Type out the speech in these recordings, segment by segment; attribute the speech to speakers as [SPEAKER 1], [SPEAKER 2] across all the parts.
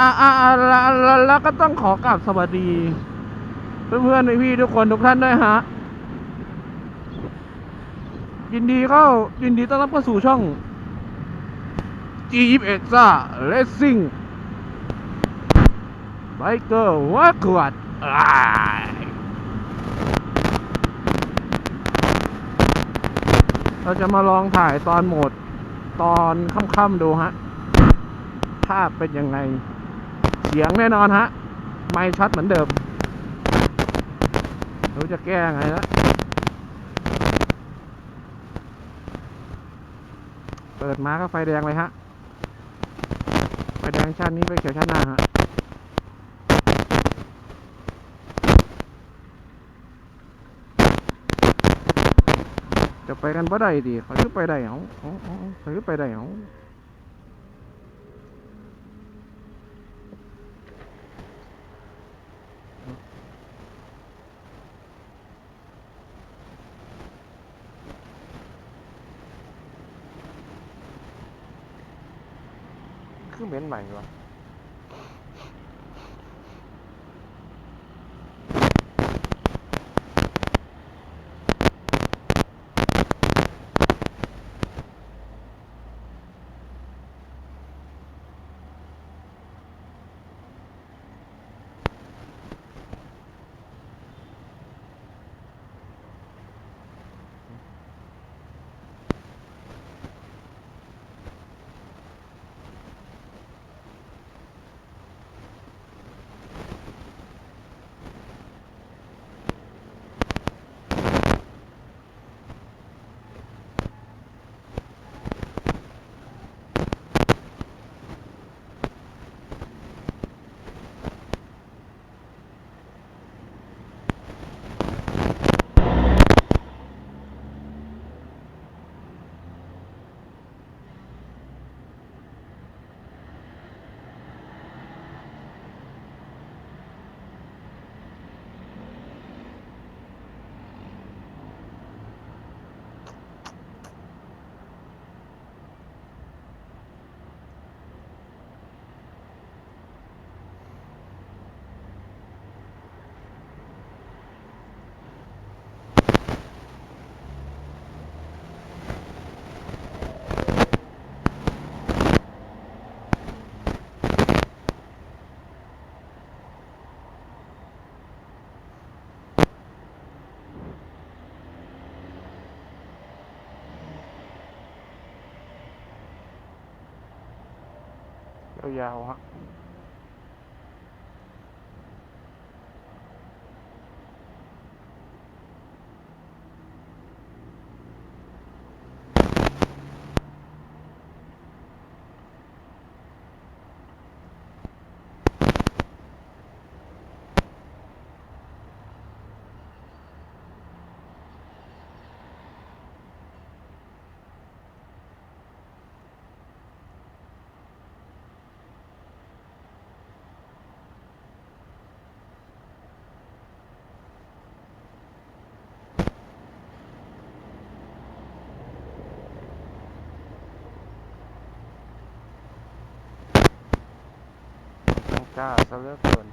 [SPEAKER 1] อ่าอ่าแล้วก็ต้องขอกราบสวัสดี เพื่อนๆพี่ทุกคนทุกท่านด้วยฮะ ยินดีเข้ายินดีต้อนรับเข้าสู่ช่อง G21 ซ่า Racing Biker วักวดเราจะมาลองถ่ายตอนโหมด ตอนค่ำๆดูฮะ ภาพเป็นยังไง เสียงแน่นอนฮะ ไม่ชัดเหมือนเดิมรู้จะแก้ไงละเปิดมาก็ไฟแดงเลยฮะ ไฟแดงชาตินี้ไปเขียวชาติหน้าฮะจะไปกันบ่ได้ดิเขาจะไปได้เหรอเอาเอาเอาเขาจะไปได้เหรอ คือเห ยาวๆฮะ ก้าซะเหลือเกิน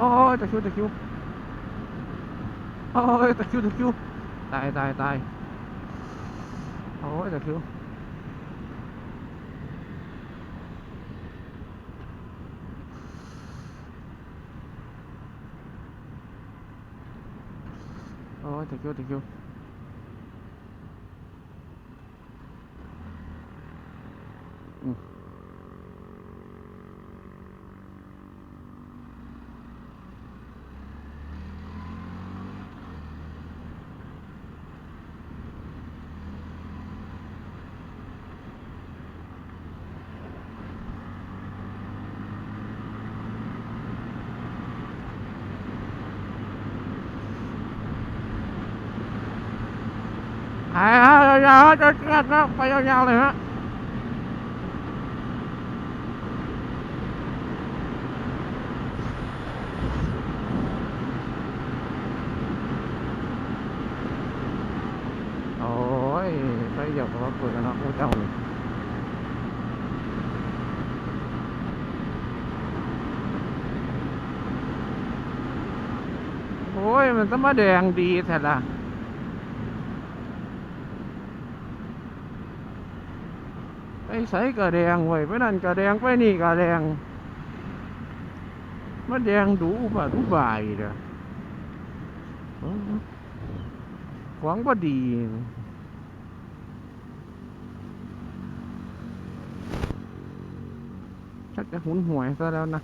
[SPEAKER 1] โอ้ยตะคริวตะคริวโอ้ยตะคริวตะคริวตายตายตายโอ้ยตะคริวโอ้ยตะคริวตะคริวอืม ถ่ายฮะยาวๆฮะจะเกิดนะไปยาวๆเลยฮะโอ้ยไปหยียบกับรถเปิดกันนะพวกเจ้านี่โอ้ย มันต้องมาแดงดีแท้ละ ไปใส่กระแดงไว้ไปนั่นกระแดงไปนี่กระแดงมาแดงดูบาดูบายเด้อเออหวังว่าดีชักจะหุนหวยซะแล้วนะ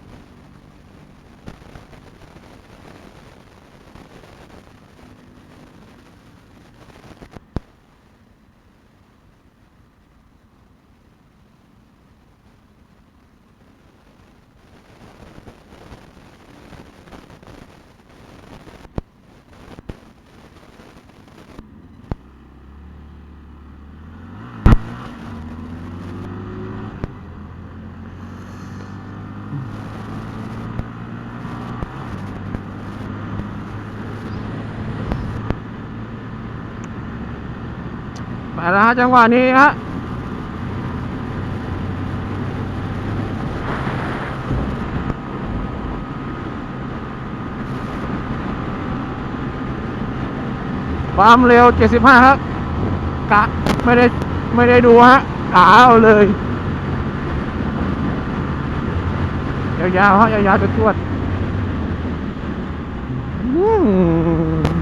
[SPEAKER 1] ล้วฮะจังหวะนี้ฮะความเร็ว 75 ครับกะไม่ได้ไม่ได้ดูฮะกะเอาเลย ยาวๆฮะยาวๆจะตรวดอืม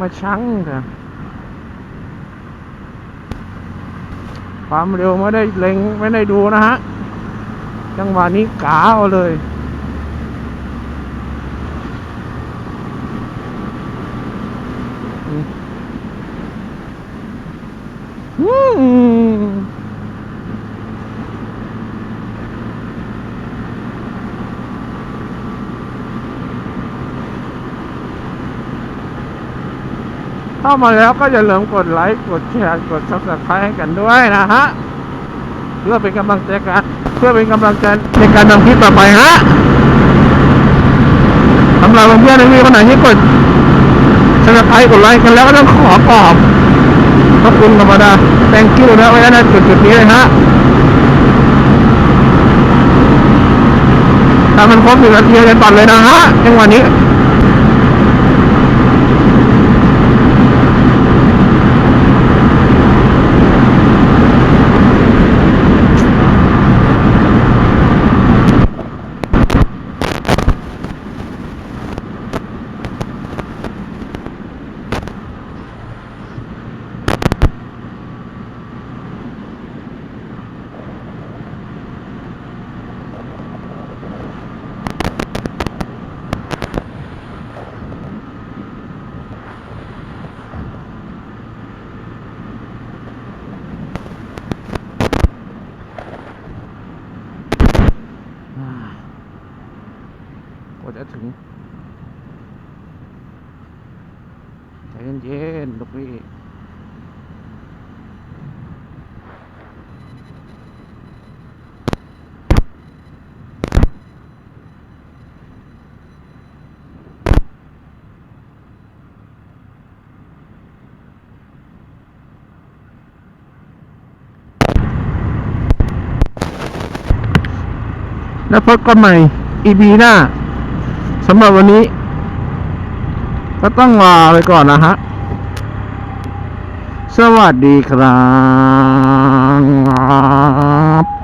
[SPEAKER 1] มาชังเถอะ ความเร็วไม่ได้เล็งไม่ได้ดูนะฮะ จังหวะนี้กาเอาเลยอืมอืม เข้ามาแล้วก็อย่าลืมกดไลค์กดแชร์กด subscribe ให้กันด้วยนะฮะเพื่อเป็นกำลังใจกันเพื่อเป็นกำลังใจในการทำคลิปต่อไปฮะสำหรับเพื่อนๆที่คนไหนที่กด subscribe กดไลค์กันแล้วก็ต้องขอขอบขอบคุณธรรมดา thank you นะไว้ในจุดจุดๆนี้เลยฮะถ้ามันครบหนึ่งนาทีจะตัดเลยนะฮะจังหวะนี้ จะถึงใจเย็นๆลูกพี่แล้วพบกันใหม่ EP หน้า สำหรับวันนี้ ก็ต้องลาไปก่อนนะฮะ สวัสดีครับ